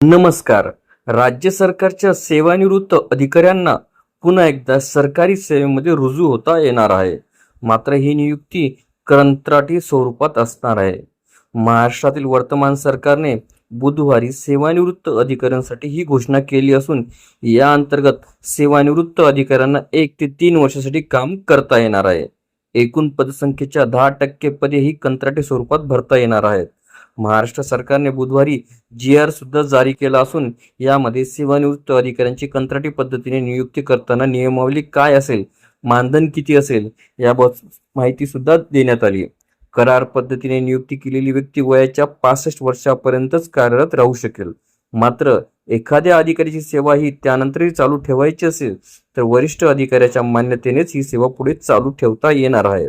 नमस्कार. राज्य सरकारच्या सेवानिवृत्त अधिकाऱ्यांना पुन्हा एकदा सरकारी सेवेमध्ये रुजू होता येणार आहे. मात्र ही नियुक्ती कंत्राटी स्वरूपात असणार आहे. महाराष्ट्रातील वर्तमान सरकारने बुधवारी सेवानिवृत्त अधिकाऱ्यांसाठी ही घोषणा केली असून या अंतर्गत सेवानिवृत्त अधिकाऱ्यांना एक ते तीन वर्षासाठी काम करता येणार आहे. एकूण पदसंख्येच्या दहा टक्के पदे ही कंत्राटी स्वरूपात भरता येणार आहेत. महाराष्ट्र सरकारने बुधवारी जी आर सुद्धा जारी केला असून यामध्ये सेवानिवृत्त अधिकाऱ्यांची कंत्राटी पद्धतीने नियुक्ती करताना नियमावली काय असेल मानधन किती असेल याबाबत माहिती सुद्धा देण्यात आली. करार पद्धतीने नियुक्ती केलेली व्यक्ती वयाच्या पासष्ट वर्षापर्यंतच कार्यरत राहू शकेल. मात्र एखाद्या अधिकाऱ्याची सेवा ही त्यानंतरही चालू ठेवायची असेल तर वरिष्ठ अधिकाऱ्याच्या मान्यतेनेच ही सेवा पुढे चालू ठेवता येणार आहे.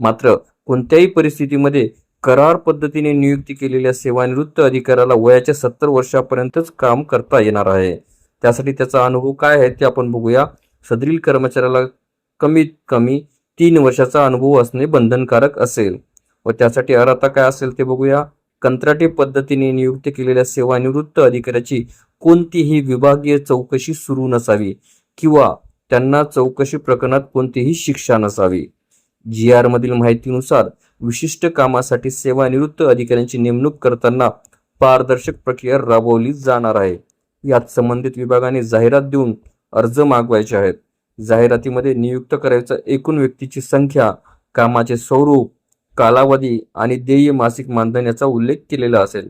मात्र कोणत्याही परिस्थितीमध्ये करार पद्धतीने नियुक्ती केलेल्या सेवानिवृत्त अधिकाऱ्याला वयाच्या सत्तर वर्षापर्यंतच काम करता येणार आहे. त्यासाठी त्याचा अनुभव काय आहे ते आपण बघूया. सदरील कर्मचाऱ्याला कमीत कमी तीन वर्षाचा अनुभव असणे बंधनकारक असेल. व त्यासाठी अर्हता काय असेल ते बघूया. कंत्राटी पद्धतीने नियुक्त केलेल्या सेवानिवृत्त अधिकाऱ्याची कोणतीही विभागीय चौकशी सुरू नसावी किंवा त्यांना चौकशी प्रकरणात कोणतीही शिक्षा नसावी. जी आर मधील माहितीनुसार विशिष्ट कामासाठी सेवानिवृत्त अधिकाऱ्यांची नेमणूक करताना पारदर्शक प्रक्रिया राबवली जाणार आहे. यात संबंधित विभागाने जाहिरात देऊन अर्ज मागवायचे आहेत. जाहिरातीमध्ये नियुक्त करायचा एकूण व्यक्तीची संख्या कामाचे स्वरूप कालावधी आणि देय मासिक मानधन याचा उल्लेख केलेला असेल.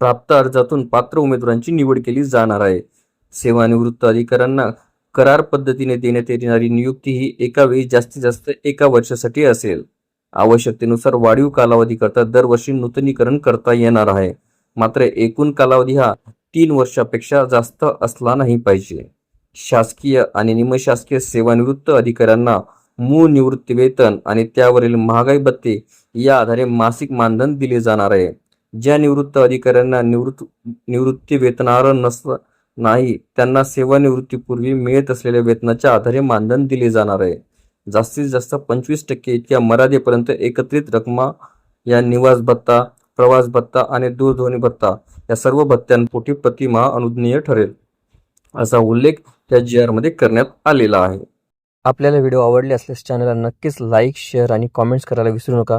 प्राप्त अर्जातून पात्र उमेदवारांची निवड केली जाणार आहे. सेवानिवृत्त अधिकाऱ्यांना करार पद्धतीने देण्यात येणारी नियुक्ती ही एका वेळी जास्तीत जास्त एका वर्षासाठी असेल. आवश्यकतेनुसार वाढीव कालावधी करता दरवर्षी नूतनीकरण करता येणार आहे. मात्र एकूण कालावधी हा तीन वर्षापेक्षा जास्त असला नाही पाहिजे. शासकीय आणि निमशासकीय सेवानिवृत्त अधिकाऱ्यांना मूळ निवृत्ती वेतन आणि त्यावरील महागाई भत्ते या आधारे मासिक मानधन दिले जाणार आहे. ज्या निवृत्त अधिकाऱ्यांना निवृत्त निवृत्ती वेतनार्ह नस नाही त्यांना सेवानिवृत्तीपूर्वी मिळत असलेल्या वेतनाच्या आधारे मानधन दिले जाणार आहे. जास्तीत जास्त पंचवीस टक्के इतक्या मर्यादेपर्यंत एकत्रित रकमा या निवास भत्ता प्रवास भत्ता आणि दूरध्वनी भत्ता या सर्व भत्त्यांपोटी प्रतिमा अनुज्ञेय ठरेल असा उल्लेख त्या जी आरमध्ये करण्यात आलेला आहे. आपल्याला व्हिडिओ आवडले असल्यास चॅनलला नक्कीच लाईक शेअर आणि कॉमेंट्स करायला विसरू नका.